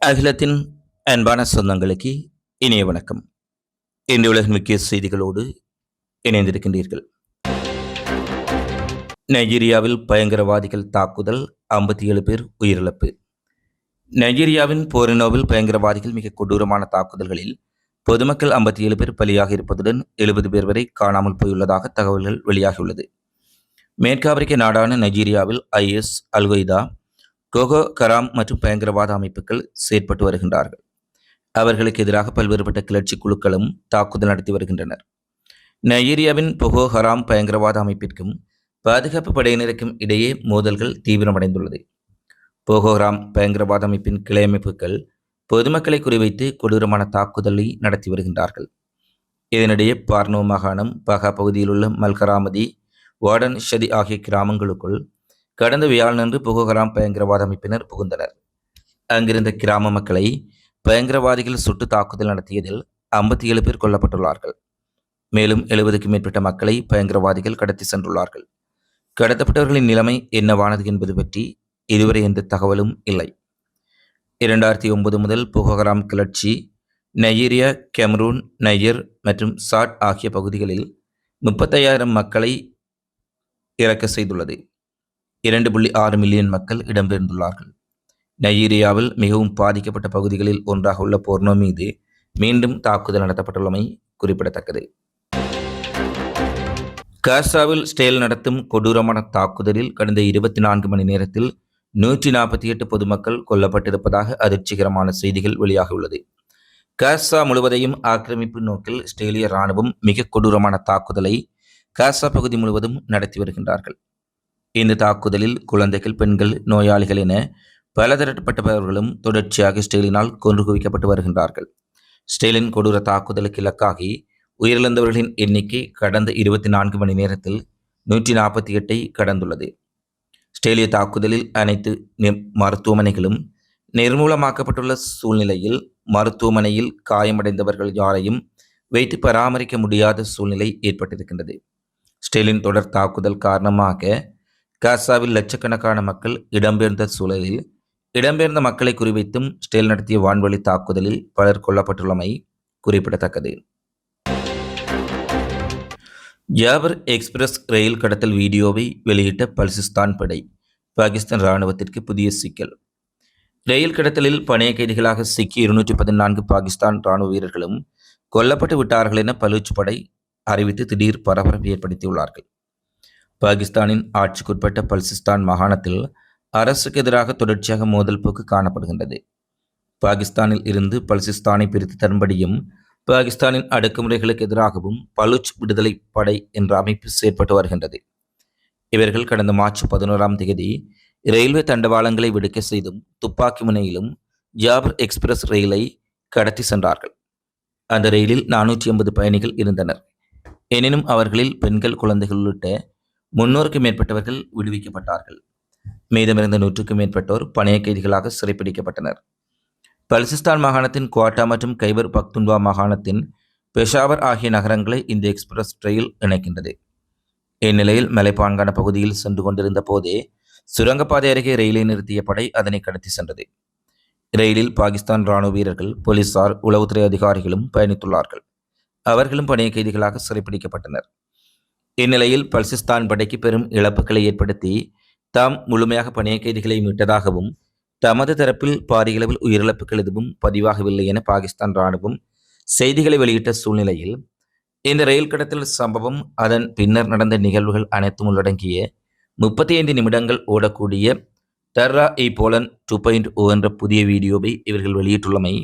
அகிலத்தின் அன்பான சொந்தங்களுக்கு இனிய வணக்கம். இன்று உலகின் முக்கிய செய்திகளோடு இணைந்திருக்கின்றீர்கள். நைஜீரியாவில் பயங்கரவாதிகள் தாக்குதல் ஐம்பத்தி ஏழு பேர் உயிரிழப்பு. நைஜீரியாவின் போரினோவில் பயங்கரவாதிகள் மிக கொடூரமான தாக்குதல்களில் பொதுமக்கள் ஐம்பத்தி ஏழு பேர் பலியாக இருப்பதுடன் எழுபது பேர் வரை காணாமல் போயுள்ளதாக தகவல்கள் வெளியாகியுள்ளது. மேற்கு ஆப்பிரிக்க நாடான நைஜீரியாவில் ஐஎஸ் அல்கொய்தா கோகோ கராம் மற்றும் பயங்கரவாத அமைப்புகள் செயற்பட்டு வருகின்றார்கள். அவர்களுக்கு எதிராக பல்வேறுபட்ட கிளர்ச்சி குழுக்களும் தாக்குதல் நடத்தி வருகின்றனர். நைஜீரியாவின் பொகோ ஹராம் பயங்கரவாத அமைப்பிற்கும் பாதுகாப்பு படையினருக்கும் இடையே மோதல்கள் தீவிரமடைந்துள்ளது. போகோஹராம் பயங்கரவாத அமைப்பின் கிளை அமைப்புகள் பொதுமக்களை குறிவைத்து கொடூரமான தாக்குதலை நடத்தி வருகின்றார்கள். இதனிடையே பார்னோ மாகாணம் பகா பகுதியில் உள்ள மல்கராமதி வார்டன் ஷதி ஆகிய கிராமங்களுக்குள் கடந்த வியாழனன்று புகோகராம் பயங்கரவாத அமைப்பினர் புகுந்தனர். அங்கிருந்த கிராம மக்களை பயங்கரவாதிகள் சுட்டு தாக்குதல் நடத்தியதில் ஐம்பத்தி ஏழு பேர் கொல்லப்பட்டுள்ளார்கள். மேலும் எழுபதுக்கும் மேற்பட்ட மக்களை பயங்கரவாதிகள் கடத்தி சென்றுள்ளார்கள். கடத்தப்பட்டவர்களின் நிலைமை என்னவானது என்பது பற்றி இதுவரை எந்த தகவலும் இல்லை. இரண்டாயிரத்தி ஒன்பது முதல் புகோகராம் கிளர்ச்சி நைஜீரியா கெமரூன் நையர் மற்றும் சாட் ஆகிய பகுதிகளில் முப்பத்தையாயிரம் மக்களை இறக்க செய்துள்ளது. இரண்டு புள்ளி ஆறு மில்லியன் மக்கள் இடம்பெயர்ந்துள்ளார்கள். நைஜீரியாவில் மிகவும் பாதிக்கப்பட்ட பகுதிகளில் ஒன்றாக உள்ள போர்னோ மீது மீண்டும் தாக்குதல் நடத்தப்பட்டுள்ளமை குறிப்பிடத்தக்கது. காசாவில் ஸ்டேல் நடத்தும் கொடூரமான தாக்குதலில் கடந்த இருபத்தி நான்கு மணி நேரத்தில் நூற்றி நாற்பத்தி எட்டு பொதுமக்கள் கொல்லப்பட்டிருப்பதாக அதிர்ச்சிகரமான செய்திகள் வெளியாகியுள்ளது. காசா முழுவதையும் ஆக்கிரமிப்பு நோக்கில் ஸ்டேலிய இராணுவம் மிக கொடூரமான தாக்குதலை காசா பகுதி முழுவதும் நடத்தி வருகின்றார்கள். இந்த தாக்குதலில் குழந்தைகள் பெண்கள் நோயாளிகள் என பலதரப்பட்டவர்களும் தொடர்ச்சியாக ஸ்டேலினால் கொன்று குவிக்கப்பட்டு வருகின்றார்கள். ஸ்டேலின் கொடூர தாக்குதலுக்கு இலக்காகி உயிரிழந்தவர்களின் எண்ணிக்கை கடந்த இருபத்தி நான்கு மணி நேரத்தில் நூற்றி நாற்பத்தி எட்டை கடந்துள்ளது. ஸ்டேலிய தாக்குதலில் அனைத்து மருத்துவமனைகளும் நிர்மூலமாக்கப்பட்டுள்ள சூழ்நிலையில் மருத்துவமனையில் காயமடைந்தவர்கள் யாரையும் வைத்து பராமரிக்க முடியாத சூழ்நிலை ஏற்பட்டிருக்கின்றது. ஸ்டேலின் தொடர் தாக்குதல் காரணமாக காசாவில் லட்சக்கணக்கான மக்கள் இடம்பெயர்ந்த சூழலில் இடம்பெயர்ந்த மக்களை குறிவைத்தும் ஸ்டேல் நடத்திய வான்வழி தாக்குதலில் பலர் கொல்லப்பட்டுள்ளமை குறிப்பிடத்தக்கது. ஜாபர் எக்ஸ்பிரஸ் ரயில் கடத்தல் வீடியோவை வெளியிட்ட பல்சிஸ்தான் படை பாகிஸ்தான் இராணுவத்திற்கு புதிய சிக்கல். ரயில் கடத்தலில் பணைய கைதிகளாக சிக்கி இருநூற்றி பதினான்கு பாகிஸ்தான் இராணுவ வீரர்களும் கொல்லப்பட்டு விட்டார்கள் என பலூச் படை அறிவித்து திடீர் பரபரப்பு ஏற்படுத்தியுள்ளார்கள். பாகிஸ்தானின் ஆட்சிக்குட்பட்ட பல்சிஸ்தான் மாகாணத்தில் அரசுக்கு எதிராக தொடர்ச்சியாக மோதல் போக்கு காணப்படுகின்றது. பாகிஸ்தானில் இருந்து பல்சிஸ்தானை பிரித்து தரும்படியும் பாகிஸ்தானின் அடக்குமுறைகளுக்கு எதிராகவும் பலுச் விடுதலை படை என்ற அமைப்பு செயற்பட்டு வருகின்றது. இவர்கள் கடந்த மார்ச் பதினோராம் தேதி ரயில்வே தண்டவாளங்களை விடுக்க செய்தும் துப்பாக்கி முனையிலும் ஜாபர் எக்ஸ்பிரஸ் ரயிலை கடத்தி சென்றார்கள். அந்த ரயிலில் நானூற்றி ஐம்பது பயணிகள் இருந்தனர். எனினும் அவர்களில் பெண்கள் குழந்தைகள் உள்ளிட்ட முன்னூறுக்கும் மேற்பட்டவர்கள் விடுவிக்கப்பட்டார்கள். மீதமிருந்த நூற்றுக்கும் மேற்பட்டோர் பணைய கைதிகளாக சிறைப்பிடிக்கப்பட்டனர். பல்சிஸ்தான் மாகாணத்தின் குவாட்டா மற்றும் கைபர் பக்துன்வா மாகாணத்தின் பெஷாவர் ஆகிய நகரங்களை இந்த எக்ஸ்பிரஸ் ரயில் இணைக்கின்றது. இந்நிலையில் மலைப்பான்கான பகுதியில் சென்று கொண்டிருந்த போதே சுரங்கப்பாதை அருகே ரயிலை நிறுத்திய படை அதனை கடத்தி சென்றது. ரயிலில் பாகிஸ்தான் ராணுவ வீரர்கள் போலீசார் உளவுத்துறை அதிகாரிகளும் பயணித்துள்ளார்கள். அவர்களும் பணைய கைதிகளாக சிறைப்பிடிக்கப்பட்டனர். இந்நிலையில் பல்சிஸ்தான் படைக்கு பெரும் இழப்புகளை ஏற்படுத்தி தாம் முழுமையாக பணிய கைதிகளை மீட்டதாகவும் தமது தரப்பில் பாரியளவில் உயிரிழப்புகள் எதுவும் பதிவாகவில்லை என பாகிஸ்தான் ராணுவம் செய்திகளை வெளியிட்ட சூழ்நிலையில் இந்த ரயில் கடத்தல் சம்பவம் அதன் பின்னர் நடந்த நிகழ்வுகள் அனைத்தும் உள்ளடங்கிய முப்பத்தி ஐந்து நிமிடங்கள் ஓடக்கூடிய டர்ரா இ போலன் டூ பாயிண்ட் ஓ என்ற புதிய வீடியோவை இவர்கள் வெளியிட்டுள்ளமை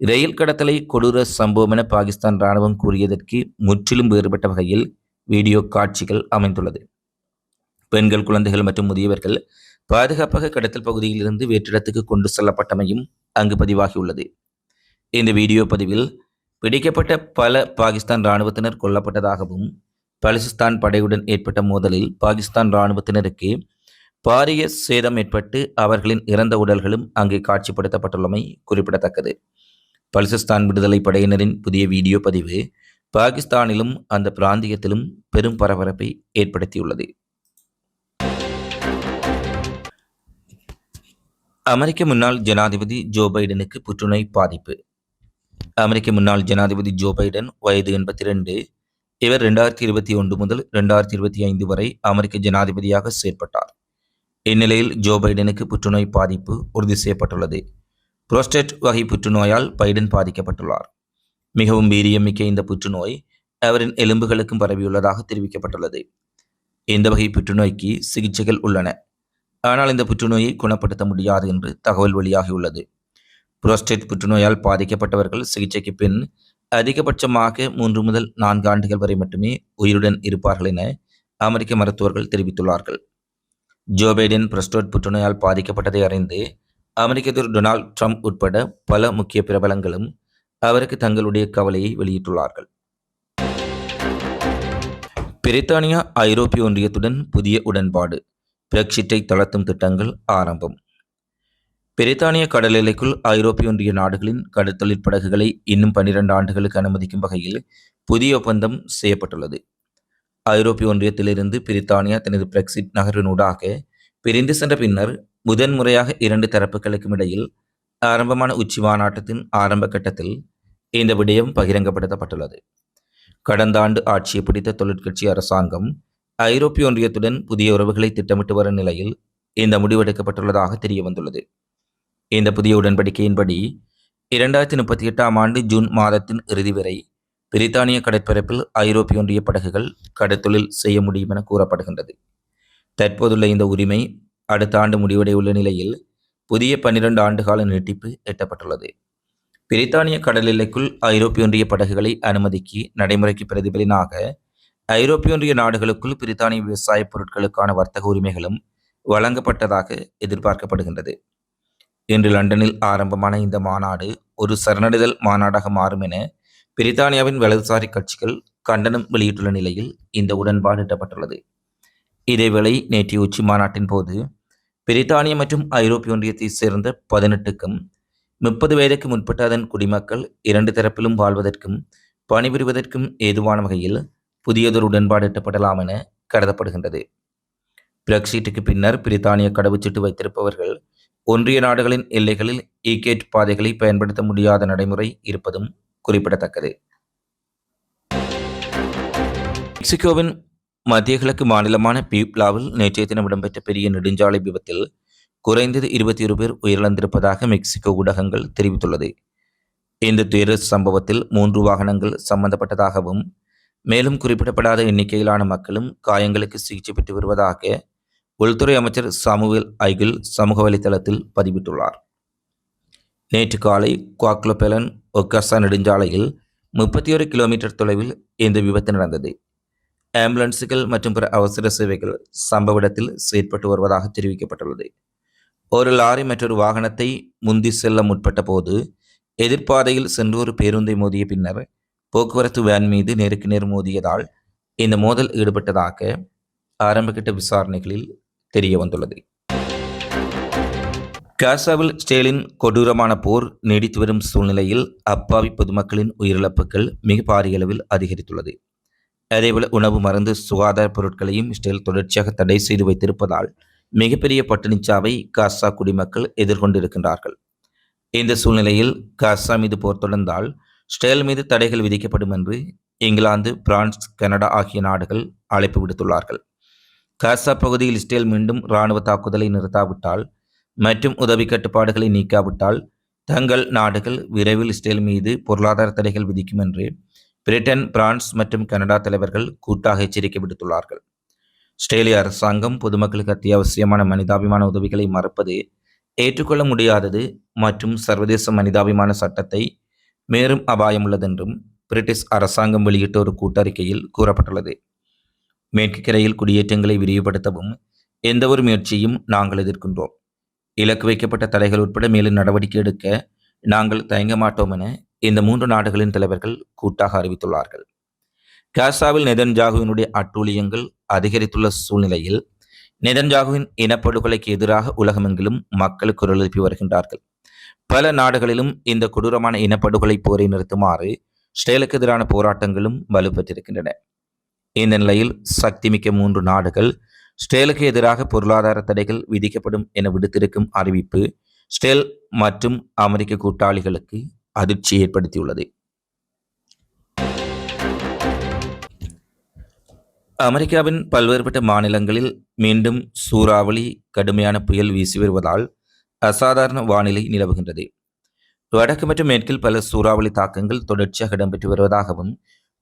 ரயில் கடத்தலை கொடூர சம்பவம் என பாகிஸ்தான் ராணுவம் கூறியதற்கு முற்றிலும் வேறுபட்ட வகையில் வீடியோ காட்சிகள் அமைந்துள்ளது. பெண்கள் குழந்தைகள் மற்றும் முதியவர்கள் பாதுகாப்பாக கடத்தல் பகுதியிலிருந்து வேற்றிடத்துக்கு கொண்டு செல்லப்பட்டமையும் அங்கு பதிவாகியுள்ளது. இந்த வீடியோ பதிவில் பிடிக்கப்பட்ட பல பாகிஸ்தான் இராணுவத்தினர் கொல்லப்பட்டதாகவும் பலிசிஸ்தான் படையுடன் ஏற்பட்ட மோதலில் பாகிஸ்தான் இராணுவத்தினருக்கு பாரிய சேதம் ஏற்பட்டு அவர்களின் இறந்த உடல்களும் அங்கு காட்சிப்படுத்தப்பட்டுள்ளமை குறிப்பிடத்தக்கது. பலிசிஸ்தான் விடுதலை படையினரின் புதிய வீடியோ பதிவு பாகிஸ்தானிலும் அந்த பிராந்தியத்திலும் பெரும் பரபரப்பை ஏற்படுத்தியுள்ளது. அமெரிக்க முன்னாள் ஜனாதிபதி ஜோ பைடனுக்கு புற்றுநோய் பாதிப்பு. அமெரிக்க முன்னாள் ஜனாதிபதி ஜோ பைடன் வயது எண்பத்தி ரெண்டு இவர் ரெண்டாயிரத்தி இருபத்தி ஒன்று முதல் ரெண்டாயிரத்தி இருபத்தி ஐந்து வரை அமெரிக்க ஜனாதிபதியாக செயற்பட்டார். இந்நிலையில் ஜோ பைடனுக்கு புற்றுநோய் பாதிப்பு உறுதி செய்யப்பட்டுள்ளது. புரோஸ்டேட் வகை புற்றுநோயால் பைடன் பாதிக்கப்பட்டுள்ளார். மிகவும் வீரியமிக்க இந்த புற்றுநோய் அவரின் எலும்புகளுக்கும் பரவியுள்ளதாக தெரிவிக்கப்பட்டுள்ளது. இந்த வகை புற்றுநோய்க்கு சிகிச்சைகள் உள்ளன. ஆனால் இந்த புற்றுநோயை குணப்படுத்த முடியாது என்று தகவல் வெளியாகியுள்ளது. புரோஸ்டேட் புற்றுநோயால் பாதிக்கப்பட்டவர்கள் சிகிச்சைக்கு பின் அதிகபட்சமாக மூன்று முதல் நான்கு ஆண்டுகள் வரை மட்டுமே உயிருடன் இருப்பார்கள் என அமெரிக்க மருத்துவர்கள் தெரிவித்துள்ளார்கள். ஜோ பைடன் புரஸ்டோட் புற்றுநோயால் பாதிக்கப்பட்டதை அறிந்து அமெரிக்க அதிபர் டொனால்ட் ட்ரம்ப் உட்பட பல முக்கிய பிரபலங்களும் அவருக்கு தங்களுடைய கவலையை வெளியிட்டுள்ளார்கள். பிரித்தானியா ஐரோப்பிய ஒன்றியத்துடன் புதிய உடன்பாடு பிரெக்சிட்டை தளர்த்தும் திட்டங்கள் ஆரம்பம். பிரித்தானிய கடல் எல்லைக்குள் ஐரோப்பிய ஒன்றிய நாடுகளின் கடற்தொழில் படகுகளை இன்னும் பன்னிரண்டு ஆண்டுகளுக்கு அனுமதிக்கும் வகையில் புதிய ஒப்பந்தம் செய்யப்பட்டுள்ளது. ஐரோப்பிய ஒன்றியத்திலிருந்து பிரித்தானியா தனது பிரெக்சிட் நகரினூடாக பிரிந்து சென்ற பின்னர் முதன்முறையாக இரண்டு தரப்புகளுக்கும் இடையில் ஆரம்பமான உச்சி மாநாட்டத்தின் ஆரம்ப கட்டத்தில் இந்த விடயம் பகிரங்கப்படுத்தப்பட்டுள்ளது. கடந்த ஆண்டு ஆட்சியை பிடித்த தொழிற்கட்சி அரசாங்கம் ஐரோப்பிய ஒன்றியத்துடன் புதிய உறவுகளை திட்டமிட்டு வரும் நிலையில் இந்த முடிவெடுக்கப்பட்டுள்ளதாக தெரிய வந்துள்ளது இந்த புதிய உடன்படிக்கையின்படி இரண்டாயிரத்தி முப்பத்தி எட்டாம் ஆண்டு ஜூன் மாதத்தின் இறுதி வரை பிரித்தானிய கடற்பரப்பில் ஐரோப்பிய ஒன்றிய படகுகள் கடத்தொழில் செய்ய முடியும் என கூறப்படுகின்றது. தற்போதுள்ள இந்த உரிமை அடுத்த ஆண்டு முடிவடைய உள்ள நிலையில் புதிய பன்னிரண்டு ஆண்டுகால நீட்டிப்பு எட்டப்பட்டுள்ளது. பிரித்தானிய கடல் எல்லைக்குள் ஐரோப்பிய ஒன்றிய படகுகளை அனுமதிக்கு நடைமுறைக்கு பிரதிபலினாக ஐரோப்பிய ஒன்றிய நாடுகளுக்குள் பிரித்தானிய விவசாய பொருட்களுக்கான வர்த்தக உரிமைகளும் வழங்கப்பட்டதாக எதிர்பார்க்கப்படுகின்றது. இன்று லண்டனில் ஆரம்பமான இந்த மாநாடு ஒரு சரணடைதல் மாநாடாக மாறும் என பிரித்தானியாவின் வலதுசாரி கட்சிகள் கண்டனம் வெளியிட்டுள்ள நிலையில் இந்த உடன்பாடு எட்டப்பட்டுள்ளது. இதேவேளை நேற்றைய உச்சி மாநாட்டின் போது பிரித்தானிய மற்றும் ஐரோப்பிய ஒன்றியத்தைச் சேர்ந்த பதினெட்டுக்கும் முப்பது வயதுக்கு முற்பட்ட அதன் குடிமக்கள் இரண்டு தரப்பிலும் வாழ்வதற்கும் பணிபுரிவதற்கும் ஏதுவான வகையில் புதியதொரு உடன்பாடு எட்டப்படலாம் என கருதப்படுகின்றது. பிரெக்சிட்டுக்கு பின்னர் பிரித்தானிய கடவுச்சீட்டு வைத்திருப்பவர்கள் ஒன்றிய நாடுகளின் எல்லைகளில் ஈகேட் பாதைகளை பயன்படுத்த முடியாத நடைமுறை இருப்பதும் குறிப்பிடத்தக்கது. மெக்சிகோவின் மத்திய கிழக்கு மாநிலமான பீப்லாவில் நேற்றைய தினம் இடம்பெற்ற பெரிய நெடுஞ்சாலை விபத்தில் குறைந்தது இருபத்தி ஒரு பேர் உயிரிழந்திருப்பதாக மெக்சிகோ ஊடகங்கள் தெரிவித்துள்ளது. இந்த துயர சம்பவத்தில் மூன்று வாகனங்கள் சம்பந்தப்பட்டதாகவும் மேலும் குறிப்பிடப்படாத எண்ணிக்கையிலான மக்களும் காயங்களுக்கு சிகிச்சை பெற்று வருவதாக உள்துறை அமைச்சர் சாமுவேல் ஐகில் சமூக வலைதளத்தில் பதிவிட்டுள்ளார். நேற்று காலை குவாக்லோபெலன் ஒக்காசா நெடுஞ்சாலையில் முப்பத்தி ஒரு கிலோமீட்டர் தொலைவில் இந்த விபத்து நடந்தது. ஆம்புலன்ஸுகள் மற்றும் பிற அவசர சேவைகள் சம்பவ இடத்தில் செயற்பட்டு வருவதாக தெரிவிக்கப்பட்டுள்ளது. ஒரு லாரி மற்றொரு வாகனத்தை முந்தி செல்ல முற்பட்ட போது எதிர்ப்பாதையில் சென்று ஒரு பேருந்தை மோதிய பின்னர் போக்குவரத்து வேன் மீது நேருக்கு நேர் மோதியதால் இந்த மோதல் ஈடுபட்டதாக ஆரம்பகட்ட விசாரணைகளில் தெரிய வந்துள்ளது. காசாவில் ஸ்டேலின் கொடூரமான போர் நீடித்து வரும் சூழ்நிலையில் அப்பாவி பொதுமக்களின் உயிரிழப்புகள் மிக பாரிய அளவில் அதிகரித்துள்ளது. அதேபோல உணவு மருந்து சுகாதார பொருட்களையும் இஸ்ரேல் தொடர்ச்சியாக தடை செய்து வைத்திருப்பதால் மிகப்பெரிய பட்டினிச்சாவை காசா குடிமக்கள் எதிர்கொண்டிருக்கின்றார்கள். இந்த சூழ்நிலையில் காசா மீது போர் தொடர்ந்தால் ஸ்டேல் மீது தடைகள் விதிக்கப்படும் என்று இங்கிலாந்து பிரான்ஸ் கனடா ஆகிய நாடுகள் அழைப்பு விடுத்துள்ளார்கள். காசா பகுதியில் இஸ்ரேல் மீண்டும் இராணுவ தாக்குதலை நிறுத்தாவிட்டால் மற்றும் உதவி கட்டுப்பாடுகளை நீக்காவிட்டால் தங்கள் நாடுகள் விரைவில் இஸ்ரேல் மீது பொருளாதார தடைகள் விதிக்கும் என்று பிரிட்டன் பிரான்ஸ் மற்றும் கனடா தலைவர்கள் கூட்டாக எச்சரிக்கை விடுத்துள்ளார்கள். ஆஸ்திரேலிய அரசாங்கம் பொதுமக்களுக்கு அத்தியாவசியமான மனிதாபிமான உதவிகளை மறுப்பது ஏற்றுக்கொள்ள முடியாதது மற்றும் சர்வதேச மனிதாபிமான சட்டத்தை மேலும் அபாயம் உள்ளதென்றும் பிரிட்டிஷ் அரசாங்கம் வெளியிட்ட ஒரு கூட்டறிக்கையில் கூறப்பட்டுள்ளது. மேற்கு கரையில் குடியேற்றங்களை விரிவுபடுத்தவும் எந்தவொரு முயற்சியும் நாங்கள் எதிர்க்கின்றோம். இலக்கு வைக்கப்பட்ட தடைகள் உட்பட மேலும் நடவடிக்கை எடுக்க நாங்கள் தயங்க மாட்டோம் என இந்த மூன்று நாடுகளின் தலைவர்கள் கூட்டாக அறிவித்துள்ளார்கள். காசாவில் நெதன்ஜாகுவினுடைய அட்டூழியங்கள் அதிகரித்துள்ள சூழ்நிலையில் நெதன்ஜாகுவின் இனப்படுகொலைக்கு எதிராக உலகமெங்கிலும் மக்கள் குரல் எழுப்பி வருகின்றார்கள். பல நாடுகளிலும் இந்த கொடூரமான இனப்படுகொலை போரை நிறுத்துமாறு ஸ்ரேலுக்கு எதிரான போராட்டங்களும் வலுப்பெற்றிருக்கின்றன. இந்த நிலையில் சக்திமிக்க மூன்று நாடுகள் ஸ்டேலுக்கு எதிராக பொருளாதார தடைகள் விதிக்கப்படும் என விடுத்திருக்கும் அறிவிப்பு ஸ்டெல் மற்றும் அமெரிக்க கூட்டாளிகளுக்கு அதிர்ச்சி ஏற்படுத்தியுள்ளது. அமெரிக்காவின் பல்வேறுபட்ட மாநிலங்களில் மீண்டும் சூறாவளி கடுமையான புயல் வீசி வருவதால் அசாதாரண வானிலை நிலவுகின்றது. வடக்கு மற்றும் மேற்கில் பல சூறாவளி தாக்கங்கள் தொடர்ச்சியாக இடம்பெற்று வருவதாகவும்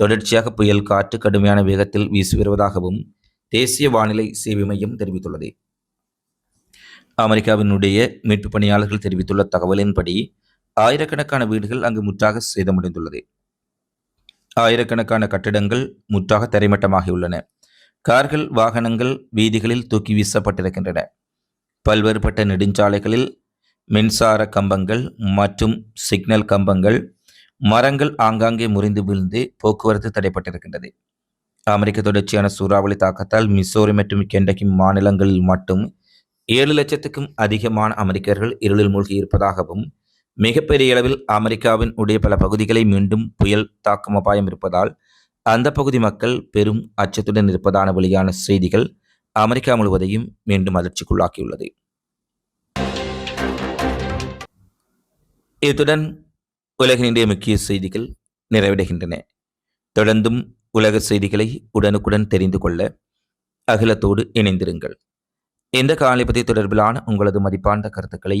தொடர்ச்சியாக புயல் காற்று கடுமையான வேகத்தில் வீசி வருவதாகவும் தேசிய வானிலை சேவை மையம் தெரிவித்துள்ளது. அமெரிக்காவினுடைய மீட்பு பணியாளர்கள் தெரிவித்துள்ள தகவலின்படி ஆயிரக்கணக்கான வீடுகள் அங்கு முற்றாக சேதமடைந்துள்ளது. ஆயிரக்கணக்கான கட்டிடங்கள் முற்றாக தரைமட்டமாகியுள்ளன. கார்கள் வாகனங்கள் வீதிகளில் தூக்கி வீசப்பட்டிருக்கின்றன. பல்வேறுபட்ட நெடுஞ்சாலைகளில் மின்சார கம்பங்கள் மற்றும் சிக்னல் கம்பங்கள் மரங்கள் ஆங்காங்கே முறிந்து விழுந்து போக்குவரத்து தடைப்பட்டிருக்கின்றது. அமெரிக்க தொடர்ச்சியான சூறாவளி தாக்கத்தால் மிசோரி மற்றும் கெண்டகி மாநிலங்களில் மட்டும் ஏழு லட்சத்துக்கும் அதிகமான அமெரிக்கர்கள் இருளில் மூழ்கி இருப்பதாகவும் மிகப்பெரிய அளவில் அமெரிக்காவின் உடைய பல பகுதிகளை மீண்டும் புயல் தாக்கும் அபாயம் இருப்பதால் அந்த பகுதி மக்கள் பெரும் அச்சத்துடன் இருப்பதான வெளியான செய்திகள் அமெரிக்கா முழுவதையும் மீண்டும் அதிர்ச்சிக்குள்ளாக்கியுள்ளது. இத்துடன் உலகினுடைய முக்கிய செய்திகள் நிறைவடைகின்றன. தொடர்ந்தும் உலக செய்திகளை உடனுக்குடன் தெரிந்து கொள்ள அகிலத்தோடு இணைந்திருங்கள். இந்த காலைப்பதி தொடர்பிலான உங்களது மதிப்பாண்ட கருத்துக்களை